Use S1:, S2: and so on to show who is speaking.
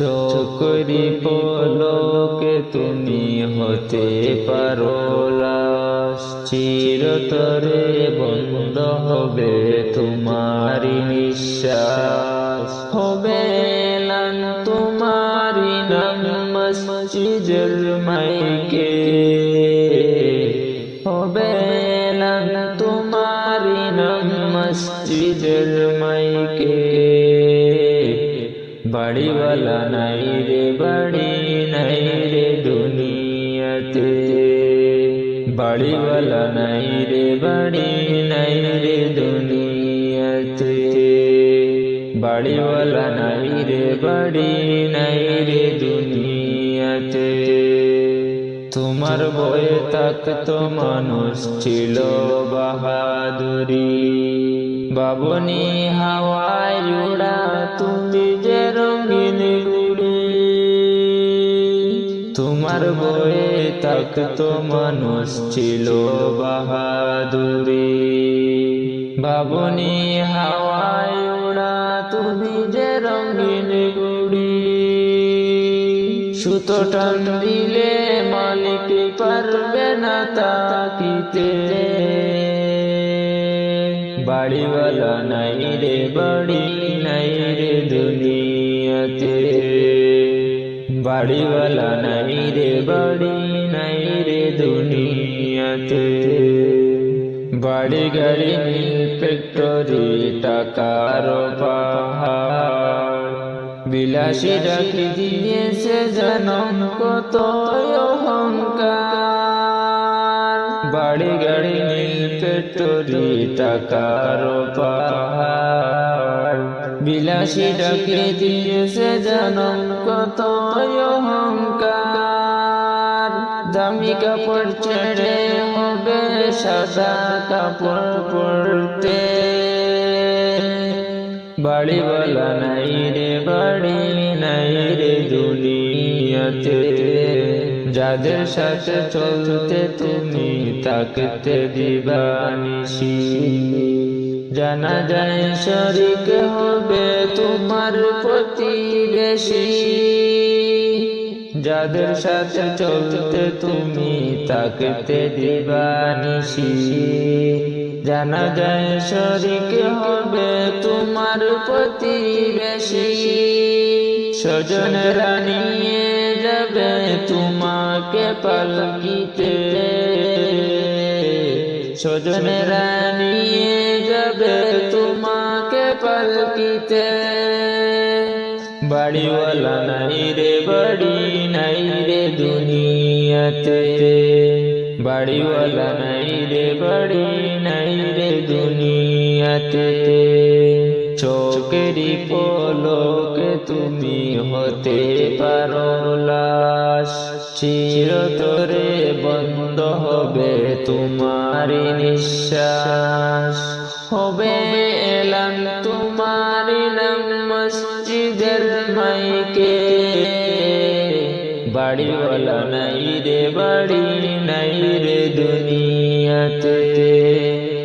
S1: চকরি পলকে তুমি হতে পারো চিরতরে বন্ধ হবে তোমারি নিঃশ্বাস। হবে তোমারি নাম মসজিদের মাইকে। হবে তোমারি নাম মসজিদের মাইকে। বাড়িওয়ালা নাই রে বাড়ি নাই রে দুনিয়াতে বাড়িওয়ালা নাই রে বাড়ি নাই রে দুনিয়াতে বাড়িওয়ালা নাই রে বাড়ি নাই রে দুনিয়াতে তোমার বয়ে থাকতো মানুষ ছিল বাহাদুরি বাবনি হাওয়ায় উড়া তুমি তোমার বয়ে থাকতো মানুষ ছিল বাহাদুরি। বাবনি হাওয়ায় উড়া তুমি যে রঙিন গুড়ি। সুতো টান দিলে মালিক পারবে না তাকিতে। বাড়িওয়ালা নাই রে, বাড়ি নাই রে দুনিয়াতে। বাড়িওয়ালা নাই রে বাড়ি, নাই রে দুনিয়াতে। বাড়ি গাড়ি মিল, ফ্যাক্টরি টাকার বিলাসী ডাকি দিয়েছে জনম কত অহংকার। বাড়ি গাড়ি মিল, ফ্যাক্টরি টাকার পাহাড় বিলাসী ডাকি দিয়েছে জনম কত অহংকার। দামি কাপড় ছেড়ে হবে সাদা কাপড় পরতে। বাড়িওয়ালা নাই রে, বাড়ি নাই রে দুনিয়াতে। যাদের সাথে চলতে তুমি তাকতে দিবানিসি জানা যায় শরিক হবে তোমার প্রতিবেশী। যাদের সাথে চলতে তুমি তাকতে দিবানিসি জানা যায় শরিক হবে তোমার প্রতিবেশী। স্বজনরা নিয়ে যাবে তোমাকে পালকিতে। স্বজনরা নিয়ে তোমাকে পালকিতে। বাড়িওয়ালা নাই রে, বাড়ি নাই রে দুনিয়াতে। বাড়িওয়ালা নাই রে, বাড়ি নাই রে দুনিয়াতে। চোখেরি পলকে তুমি হতে পারো লাশ। চিরতরে বন্ধ হবে তোমার নিঃশ্বাস। হবে এলান তোমার নাম মসজিদের মাইকে। বাড়িওয়ালা নাই রে, বাড়ি নাই রে দুনিয়াতে।